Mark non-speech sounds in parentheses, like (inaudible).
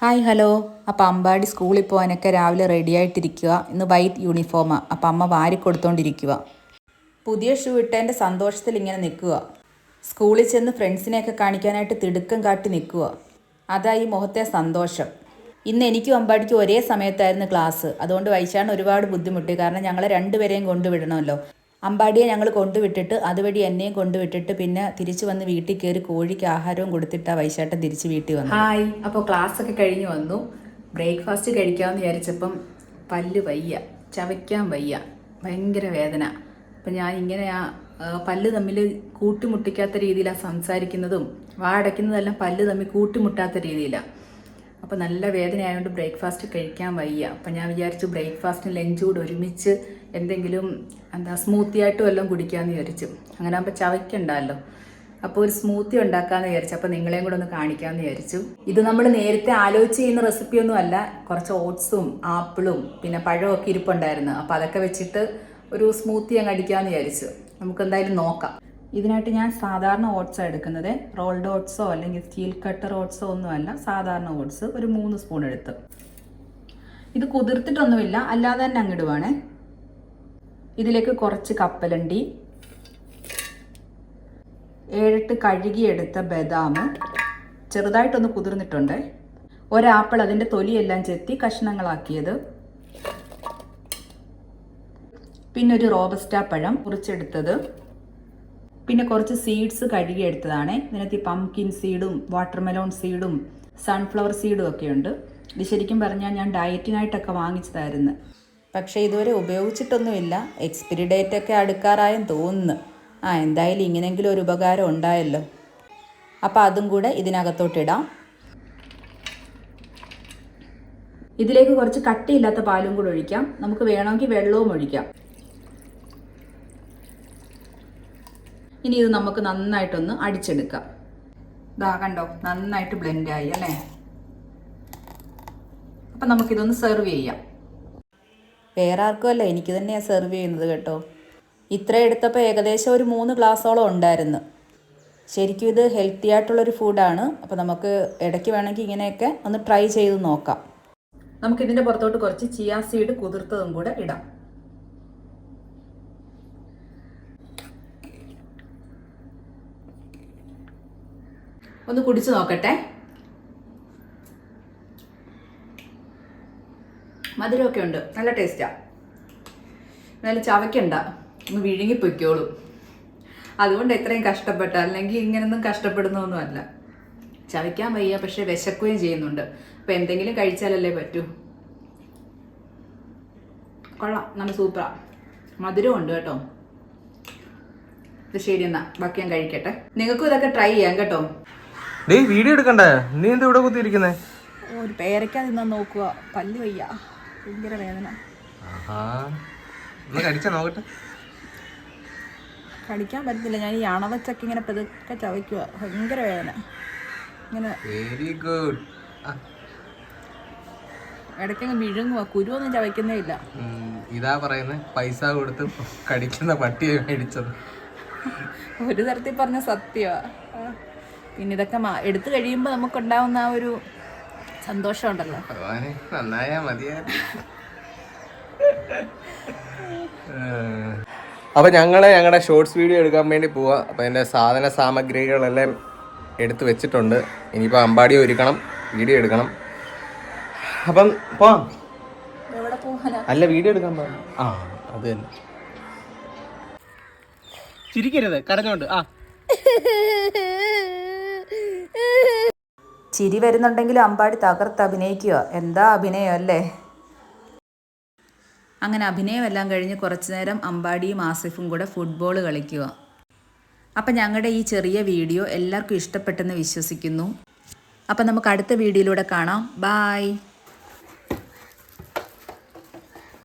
Hi hello. അപ്പം അമ്പാടി സ്കൂളിൽ പോകാനൊക്കെ രാവിലെ റെഡി ആയിട്ടിരിക്കുക. ഇന്ന് വൈറ്റ് യൂണിഫോമാണ് അപ്പം അമ്മ വാരി കൊടുത്തോണ്ടിരിക്കുക പുതിയ ഷൂ ഇട്ടതിന്റെ സന്തോഷത്തിൽ ഇങ്ങനെ നിൽക്കുക. സ്കൂളിൽ ചെന്ന് ഫ്രണ്ട്സിനെയൊക്കെ കാണിക്കാനായിട്ട് തിടുക്കം കാട്ടി നിൽക്കുക. അതായി മുഖത്തെ സന്തോഷം. ഇന്ന് എനിക്കും അമ്പാടിക്കും ഒരേ സമയത്തായിരുന്നു ക്ലാസ് അതുകൊണ്ട് വൈശാണ് ഒരുപാട് ബുദ്ധിമുട്ട്. കാരണം ഞങ്ങളെ രണ്ടുപേരെയും കൊണ്ടുവിടണമല്ലോ അമ്പാടിയെ ഞങ്ങൾ കൊണ്ടുവിട്ടിട്ട് അതുവഴി എന്നെയും കൊണ്ടുവിട്ടിട്ട് പിന്നെ തിരിച്ചു വന്ന് വീട്ടിൽ കയറി കോഴിക്ക് ആഹാരവും കൊടുത്തിട്ട് ആ വൈശാട്ടൻ തിരിച്ച് വീട്ടിൽ വന്നു. ഹായ്. അപ്പോൾ ക്ലാസ് ഒക്കെ കഴിഞ്ഞ് വന്നു. ബ്രേക്ക്ഫാസ്റ്റ് കഴിക്കാമെന്ന് വിചാരിച്ചപ്പം പല്ല് വയ്യ. ചവയ്ക്കാൻ വയ്യ. ഭയങ്കര വേദന. അപ്പം ഞാൻ ഇങ്ങനെ ആ, പല്ല് തമ്മിൽ കൂട്ടിമുട്ടിക്കാത്ത രീതിയിലാണ് സംസാരിക്കുന്നതും വാടയ്ക്കുന്നതെല്ലാം പല്ല് തമ്മിൽ കൂട്ടിമുട്ടാത്ത രീതിയിലാണ് അപ്പോൾ നല്ല വേദന ആയതുകൊണ്ട് ബ്രേക്ക്ഫാസ്റ്റ് കഴിക്കാൻ വയ്യ. അപ്പം ഞാൻ വിചാരിച്ചു ബ്രേക്ക്ഫാസ്റ്റും ലഞ്ചും കൂടെ ഒരുമിച്ച് എന്തെങ്കിലും എന്താ സ്മൂത്തി ആയിട്ട് വല്ലതും കുടിക്കാമെന്ന് വിചാരിച്ചു. അങ്ങനെ ആകുമ്പോൾ ചവയ്ക്കണ്ടല്ലോ. അപ്പോൾ ഒരു സ്മൂത്തി ഉണ്ടാക്കാമെന്ന് വിചാരിച്ചു. അപ്പോൾ നിങ്ങളെയും കൂടെ ഒന്ന് കാണിക്കാമെന്ന് വിചാരിച്ചു. ഇത് നമ്മൾ നേരത്തെ ആലോചിച്ച് ചെയ്യുന്ന റെസിപ്പിയൊന്നും അല്ല. കുറച്ച് ഓട്സും ആപ്പിളും പിന്നെ പഴമൊക്കെ ഇരിപ്പുണ്ടായിരുന്നു. അപ്പോൾ അതൊക്കെ വെച്ചിട്ട് ഒരു സ്മൂത്തി അങ്ങ് അടിക്കാമെന്ന് വിചാരിച്ചു. നമുക്ക് എന്തായാലും നോക്കാം. ഇതിനായിട്ട് ഞാൻ സാധാരണ ഓട്സാണ് എടുക്കുന്നത്. റോൾഡ് ഓട്സോ അല്ലെങ്കിൽ സ്റ്റീൽ കട്ടർ ഓട്സോ ഒന്നുമല്ല. സാധാരണ ഓട്സ് ഒരു മൂന്ന് സ്പൂൺ എടുത്ത്. ഇത് കുതിർത്തിട്ടൊന്നുമില്ല. അല്ലാതെ തന്നെ അങ്ങിടുവാണേ ഇതിലേക്ക് കുറച്ച് കപ്പലണ്ടി. ഏഴെട്ട് കഴുകിയെടുത്ത ബദാം. ചെറുതായിട്ടൊന്ന് കുതിർന്നിട്ടുണ്ട്. ഒരാപ്പിൾ അതിന്റെ തൊലിയെല്ലാം ചെത്തി കഷ്ണങ്ങളാക്കിയത്. പിന്നെ ഒരു റോബസ്റ്റ പഴം മുറിച്ചെടുത്തത്. പിന്നെ കുറച്ച് സീഡ്സ് കഴുകിയെടുത്തതാണ് ഇതിനകത്ത് ഈ പംകിൻ സീഡും വാട്ടർമെലോൺ സീഡും സൺഫ്ലവർ സീഡും ഒക്കെ ഉണ്ട്. ഇത് ശരിക്കും പറഞ്ഞാൽ ഞാൻ ഡയറ്റിനായിട്ടൊക്കെ വാങ്ങിച്ചതായിരുന്നു. പക്ഷേ ഇതുവരെ ഉപയോഗിച്ചിട്ടൊന്നുമില്ല. എക്സ്പിരി ഡേറ്റ് ഒക്കെ അടുക്കാറായെന്ന് തോന്നുന്നു. ആ എന്തായാലും ഇങ്ങനെങ്കിലും ഒരു ഉപകാരം ഉണ്ടായല്ലോ. അപ്പോൾ അതും കൂടെ ഇതിനകത്തോട്ടിടാം ഇതിലേക്ക് കുറച്ച് കട്ടിയില്ലാത്ത പാലും കൂടെ ഒഴിക്കാം. നമുക്ക് വേണമെങ്കിൽ വെള്ളവും ഒഴിക്കാം. ഇനി ഇത് നമുക്ക് നന്നായിട്ടൊന്ന് അടിച്ചെടുക്കാം. ഇതാ കണ്ടോ നന്നായിട്ട് ബ്ലെൻഡ് ആയി അല്ലേ? അപ്പം നമുക്കിതൊന്ന് സെർവ് ചെയ്യാം. വേറെ ആർക്കും അല്ല എനിക്ക് തന്നെയാണ് സെർവ് ചെയ്യുന്നത് കേട്ടോ. ഇത്ര എടുത്തപ്പോൾ ഏകദേശം ഒരു മൂന്ന് ഗ്ലാസ്സോളം ഉണ്ടായിരുന്നു. ശരിക്കും ഇത് ഹെൽത്തി ആയിട്ടുള്ളൊരു ഫുഡാണ് അപ്പോൾ നമുക്ക് ഇടയ്ക്ക് വേണമെങ്കിൽ ഇങ്ങനെയൊക്കെ ഒന്ന് ട്രൈ ചെയ്ത് നോക്കാം. നമുക്കിതിന്റെ പുറത്തോട്ട് കുറച്ച് ചിയാ സീഡ് കുതിർത്തതും കൂടെ ഇടാം. ഒന്ന് കുടിച്ചു നോക്കട്ടെ. മധുരമൊക്കെ ഉണ്ട്. നല്ല ടേസ്റ്റാ എന്നാലും ചവയ്ക്കണ്ട. ഒന്ന് വിഴുങ്ങി പൊയ്ക്കോളൂ. അതുകൊണ്ട് എത്രയും കഷ്ടപ്പെട്ട അല്ലെങ്കിൽ ഇങ്ങനൊന്നും കഷ്ടപ്പെടുന്നൊന്നുമല്ല. ചവയ്ക്കാൻ വയ്യ പക്ഷെ വിശക്കുകയും ചെയ്യുന്നുണ്ട്. അപ്പം എന്തെങ്കിലും കഴിച്ചാലല്ലേ പറ്റൂ. കൊള്ളാം. നല്ല മധുരം ഉണ്ട് കേട്ടോ. ഇത് ശരി എന്നാ. ബാക്കി ഞാൻ കഴിക്കട്ടെ. നിങ്ങൾക്കും ഇതൊക്കെ ട്രൈ ചെയ്യാം കേട്ടോ. ഡേയ് വീഡിയോ എടുക്കണ്ടേ? നീ എന്താ ഇവിടെ കുത്തിയിരിക്കുന്നേ? ഒരു പേരയ്ക്ക തിന്നാൻ നോക്കുക. പല്ല് വയ്യ. ഭയങ്കര വേദന. കടിച്ചാ നോക്കട്ടെ. കടിക്കാൻ പറ്റത്തില്ല. ഞാൻ ഈ അണവച്ചൊക്കെ ഇങ്ങനെ പെതുക്കെ ചവയ്ക്കുക ഭയങ്കര വേദന. ഇങ്ങനെ വെരി ഗുഡ് ഇടയ്ക്കങ്ങ് വിഴുങ്ങുക കുരുവൊന്നും ചവയ്ക്കുന്നേ ഇല്ല. ഇതാ പറയുന്നത് പൈസ കൊടുത്ത് കടിക്കുന്ന പട്ടിയെ മേടിച്ചത്. ഒരു തരത്തിൽ പറഞ്ഞ സത്യമാണ് പിന്നെ ഇതൊക്കെ എടുത്തു കഴിയുമ്പോൾ നമുക്കുണ്ടാവുന്ന ആ ഒരു സന്തോഷമുണ്ടല്ലോ. ഉണ്ടല്ലോ നന്നായാ മതിയായിരുന്നു അപ്പൊ ഞങ്ങൾ ഞങ്ങളുടെ ഷോർട്സ് വീഡിയോ എടുക്കാൻ വേണ്ടി പോവാ. അപ്പൊ എന്റെ സാധന സാമഗ്രികളെല്ലാം എടുത്തു വെച്ചിട്ടുണ്ട്. ഇനിയിപ്പോ അമ്പാടി ഒരുക്കണം വീഡിയോ എടുക്കണം. അപ്പം പോവാം അല്ല വീഡിയോ എടുക്കാൻ പോവാം ആ അത് തന്നെ. ചിരിക്കരുത് കരഞ്ഞോണ്ട്. ആ. (laughs) ചിരി വരുന്നുണ്ടെങ്കിലും അമ്പാടി തകർത്ത് അഭിനയിക്കുക. എന്താ അഭിനയം അല്ലേ? അങ്ങനെ അഭിനയമെല്ലാം കഴിഞ്ഞ് കുറച്ചു നേരം അമ്പാടിയും ആസിഫും കൂടെ ഫുട്ബോൾ കളിക്കുക. അപ്പം ഞങ്ങളുടെ ഈ ചെറിയ വീഡിയോ എല്ലാവർക്കും ഇഷ്ടപ്പെട്ടെന്ന് വിശ്വസിക്കുന്നു. അപ്പം നമുക്ക് അടുത്ത വീഡിയോയിലൂടെ കാണാം. ബായ്